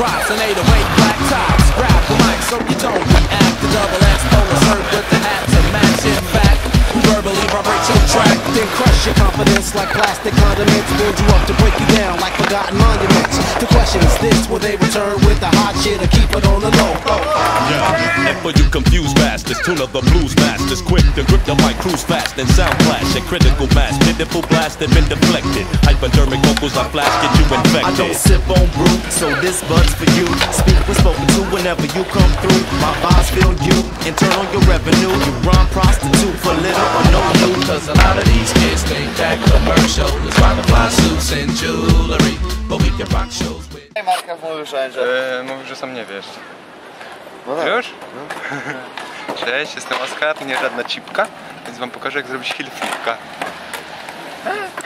drops and 808 black tops. Grab the mic so you don't react. The double X polo shirt with the hat to match. In fact, verbally vibrate your track, then crush your confidence like plastic condiments. Build you up to break you down like forgotten monuments. The question is this: Will they return with the hot shit or keep it on the low? Yeah. And for you confused bastards, tune of the blues masters, quick to grip the mic, cruise fast and sound clash at critical mass, pitiful blast and been deflected. Hypodermic vocals I flash get you I don't sip on brew, so this bud's for you. Speak when spoken to whenever you come through. My vibes feel you, and turn on your revenue. You run prostitute for little or no you. Cause a lot of these kids think that commercial is why the fly suits and jewelry. But we can rock shows with. Marka mówił wszędzie. Eee, mówisz, że sam nie wiesz. No tak. Już? No. Cześć, jestem Oskar, nie żadna cipka, więc wam pokażę jak zrobić heel flipka. E,